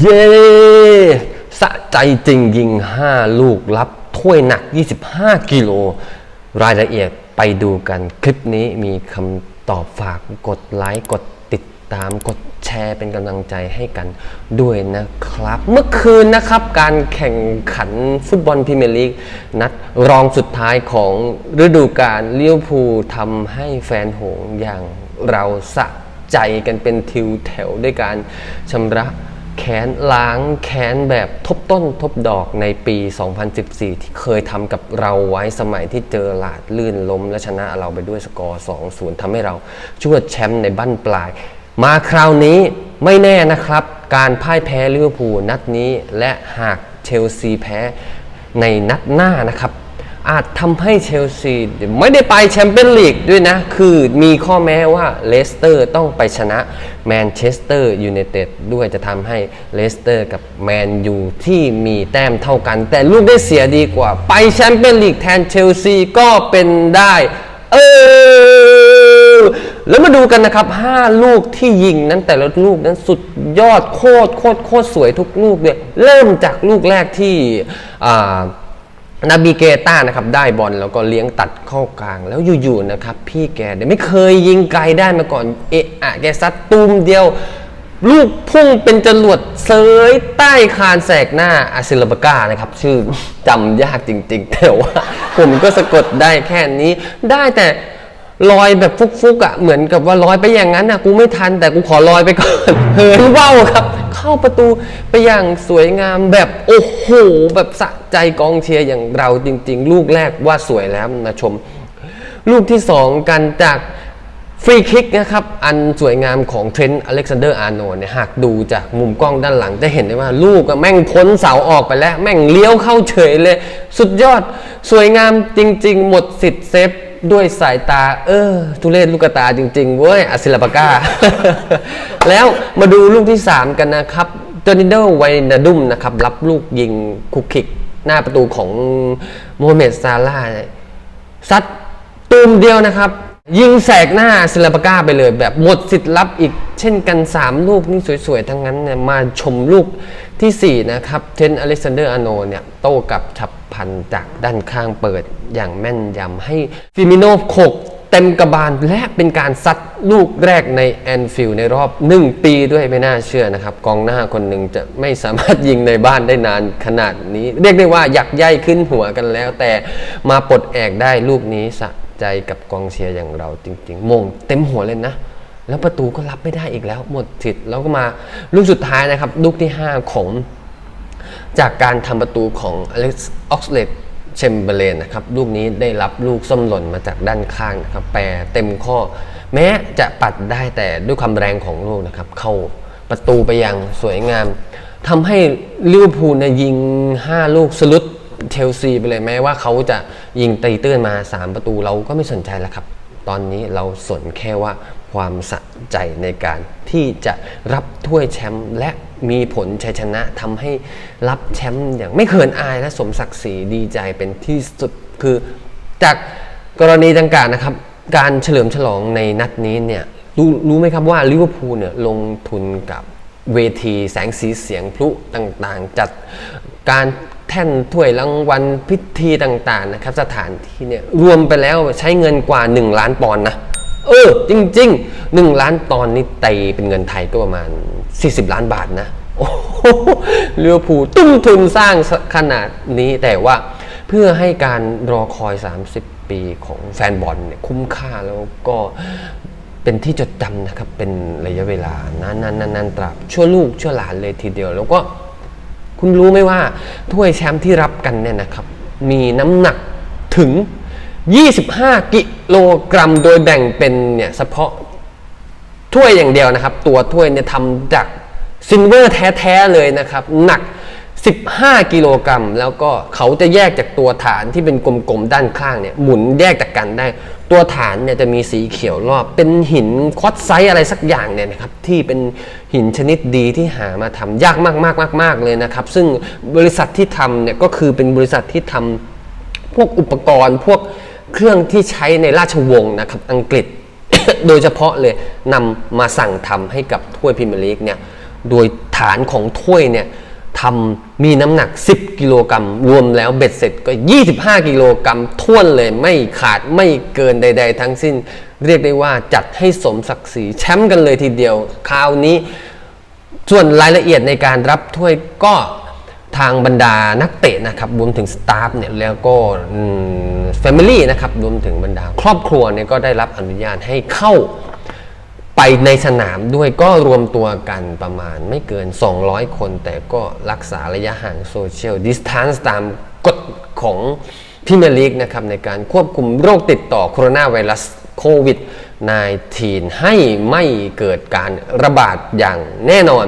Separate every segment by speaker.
Speaker 1: เย้สะใจจริงยิง 5 ลูกรับถ้วยหนัก 25 กิโล รายละเอียดไปดูกันคลิปนี้มีคำตอบฝากกดไลค์กดติดตามกดแชร์เป็นกำลังใจให้กันด้วยนะครับ เมื่อคืนนะครับการแข่งขันฟุตบอลพรีเมียร์ลีกนัดรองสุดท้ายของฤดูกาลเลี้ยวภูลทำให้แฟนหงอย่างเราสะใจกันเป็นทิวแถวด้วยการชำระ แค้นล้างแค้นแบบทบต้นทบดอกในปี 2014 ที่เคยทำกับเราไว้สมัยที่เจอหลาดลื่นล้ม และชนะเราไปด้วยสกอร์ 2-0ทำให้เราชวดแชมป์ในบั้นปลาย มาคราวนี้ไม่แน่นะครับ การพ่ายแพ้ลิเวอร์พูลนัดนี้และหากเชลซีแพ้ในนัดหน้านะครับ อาจทำให้เชลซีไม่ได้ไปแชมเปี้ยนลีกด้วยนะ คือมีข้อแม้ว่าเลสเตอร์ต้องไปชนะแมนเชสเตอร์ยูไนเต็ดด้วยจะทำให้เลสเตอร์กับแมนยูที่มีแต้มเท่ากัน แต่ลูกได้เสียดีกว่า ไปแชมเปี้ยนลีกแทนเชลซีก็เป็นได้ เออ แล้วมาดูกันนะครับ 5 ลูกที่ยิงนั้นแต่ละลูกนั้นสุดยอดโคตรโคตรโคตรสวยทุกลูกเลยเริ่มจากลูกแรกที่อ่า นาบีเกต้านะครับได้บอลแล้วก็เลี้ยงตัดเข้ากลาง แล้วอยู่ๆนะครับ พี่แกเดี๋ยไม่เคยยิงไกลได้มาก่อนเอะอะแกซัดตูมเดียว ลูกพุ่งเป็นจรวดเสยใต้คานแสกหน้าอาซิลบากานะครับ ชื่อจำยากจริงๆแต่ว่าผมก็สะกดได้แค่นี้ได้แต่ ลอยแบบฟุกๆอะเหมือนกับว่าลอยไปอย่างนั้นอะกูไม่ทันแต่กูขอลอยไปก่อนเหินว่าวครับ เข้าประตูไปอย่างสวยงามแบบโอ้โหแบบสะใจกองเชียร์อย่างเราจริง ๆ ลูกแรกว่าสวยแล้วมาชม ลูกที่สองกันจากฟรีคิกนะครับ อันสวยงามของเทรนต์อเล็กซานเดอร์อาร์โนเนี่ยหากดูจากมุมกล้องด้านหลังจะเห็นได้ว่าลูกแม่งพ้นเสาออกไปแล้ว แม่งเลี้ยวเข้าเฉยเลย สุดยอดสวยงามจริง ๆ หมดสิทธิ์เซฟ ด้วยสายตา เออ ทุเรศลูกตาจริง ๆ เว้ยอศิลาปก้า แล้วมาดูลูกที่ 3 กันนะครับเจอร์นิโดไวนาดุมนะครับ รับลูกยิงคุกคิก หน้าประตูของโมฮัมเหม็ดซาร่าซัดตูมเดียวนะครับ ยิงแสกหน้าศิลาปก้าไปเลยแบบหมดสิทธิ์รับอีก เช่นกัน 3 ลูกนี่สวยๆ ทั้งนั้นเนี่ยมาชมลูกทีสี่ 4 นะครับ เทนอเล็กซานเดอร์อาโนเนี่ยโต้กับฉับพันจากด้านข้างเปิดอย่างแม่นยำให้ฟิมิโนโขกเต็มกระบาลและเป็นการซัดลูกแรกในแอนฟิลในรอบ 1 ปีด้วยไม่น่าเชื่อนะครับ กองหน้าคนหนึ่งจะไม่สามารถยิงในบ้านได้นานขนาดนี้ เรียกได้ว่าอยากย่ายขึ้นหัวกันแล้ว แต่มาปลดแอกได้ลูกนี้สะใจกับกองเชียร์อย่างเราจริง ๆ มงเต็มหัวเลยนะ แล้วประตูก็รับไม่ได้อีกแล้ว หมดสิทธิ์แล้วก็มาลูกสุดท้ายนะครับ ลูกที่ 5 ของ จากการทำประตูของอเล็กซ์ออกซเลดเชมเบอร์เลนนะครับลูกนี้ได้รับลูกส้มหล่นมาจากด้านข้างนะครับแปรเต็มข้อ แม้จะปัดได้แต่ด้วยความแรงของลูกนะครับเข้าประตูไปอย่างสวยงามทำให้ลิเวอร์พูลเนี่ยยิง 5 ลูกสลุดเชลซีไปเลยแม้ว่าเขาจะยิงตีตื้นมา 3 ประตูเราก็ไม่สนใจแล้วครับ ตอนนี้เราสนแค่ว่า ความสะใจในการที่จะรับถ้วยแชมป์และมีผลชัยชนะทำให้รับแชมป์อย่างไม่เขินอายและสมศักดิ์ศรีดีใจเป็นที่สุดคือจากกรณีดังกล่าวนะครับ การเฉลิมฉลองในนัดนี้เนี่ยรู้รู้ไหมครับว่าลิเวอร์พูลเนี่ยลงทุนกับเวทีแสงสีเสียงพลุต่างๆ จัดการแท่นถ้วยรางวัลพิธีต่างๆนะครับ สถานที่เนี่ยรวมไปแล้วใช้เงินกว่า 1 ล้านปอนด์นะ เออ จริงๆ1ล้านปอนนี่ตีเป็นเงินไทยก็ประมาณ 40 ล้านบาทนะโอ้โหเรือผูตุ้มทุนสร้างขนาดนี้แต่ว่าเพื่อให้การรอคอย 30 ปีของแฟนบอลเนี่ยคุ้มค่าแล้วก็เป็นที่จดจำนะครับ เป็นระยะเวลานานๆนานๆตราบชั่วลูกชั่วหลานเลยทีเดียว แล้วก็คุณรู้ไหมว่าถ้วยแชมป์ที่รับกันเนี่ยนะครับ มีน้ำหนักถึง 25 กิโลกรัมโดยแบ่งเป็นเนี่ยเฉพาะถ้วยอย่างเดียวนะครับ ตัวถ้วยเนี่ยทำจากซิลเวอร์แท้ๆเลยนะครับ หนัก 15 กิโลกรัม แล้วก็เขาจะแยกจากตัวฐานที่เป็นกลมๆด้านข้างเนี่ยหมุนแยกจากกันได้ ตัวฐานเนี่ยจะมีสีเขียวรอบ เป็นหินคอตไซต์อะไรสักอย่างเนี่ยนะครับที่เป็นหินชนิดดีที่หามาทำยากมากๆๆๆเลยนะครับ ซึ่งบริษัทที่ทำเนี่ยก็คือเป็นบริษัทที่ทำพวกอุปกรณ์พวก เครื่องที่ใช้ในราชวงศ์นะครับอังกฤษ โดยเฉพาะเลยนำมาสั่งทำให้กับถ้วยพรีเมียร์ลีกเนี่ยโดยฐานของถ้วยเนี่ยทำมีน้ำหนัก 10 กิโลกรัมรวมแล้วเบ็ดเสร็จก็ 25 กิโลกรัมท้วนเลยไม่ขาดไม่เกินใด ๆ ทั้งสิ้น เรียกได้ว่าจัดให้สมศักดิ์ศรีแชมป์กันเลยทีเดียว คราวนี้ส่วนรายละเอียดในการรับถ้วยก็ ทางบรรดานักเตะนะครับรวมถึงสตาฟเนี่ยแล้วก็แฟมิลี่นะครับรวมถึงบรรดา ครอบครัวเนี่ยก็ได้รับอนุญาตให้เข้าไปในสนามด้วยก็รวมตัวกันประมาณไม่เกิน 200 คน แต่ก็รักษาระยะห่างโซเชียลดิส a านซ์ตามกฎของพรีเมลีกนะครับในการควบคุมโรคติดต่อโคโรนาไวรัสโควิด -19 ให้ไม่เกิดการระบาดอย่างแน่นอน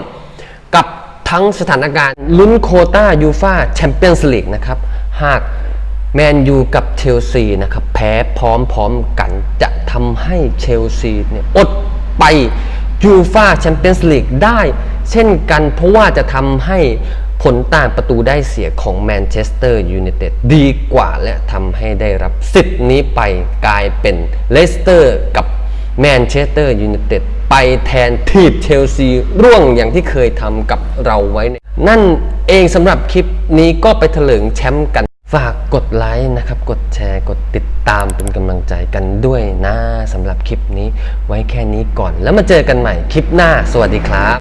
Speaker 1: กับ ทั้งสถานการณ์ลุ้นโคต้ายูฟาแชมเปี้ยนส์ลีกนะครับ หากแมนยูกับเชลซีนะครับ แพ้พร้อมๆกันจะทำให้เชลซีเนี่ยอดไปยูฟาแชมเปี้ยนส์ลีกได้ เช่นกันเพราะว่าจะทำให้ผลต่างประตูได้เสียของแมนเชสเตอร์ยูไนเต็ดดีกว่าและทำให้ได้รับสิทธิ์นี้ไปกลายเป็นเลสเตอร์กับแมนเชสเตอร์ยูไนเต็ด ไปแทนทีมเชลซีร่วงอย่างที่เคยทำกับเราไว้เนี่ยนั่นเองสำหรับคลิปนี้ก็ไปถลิงแชมป์กัน ฝากกดไลค์นะครับ กดแชร์กดติดตามเป็นกำลังใจกันด้วยนะสำหรับคลิปนี้ไว้แค่นี้ก่อน แล้วมาเจอกันใหม่คลิปหน้า สวัสดีครับ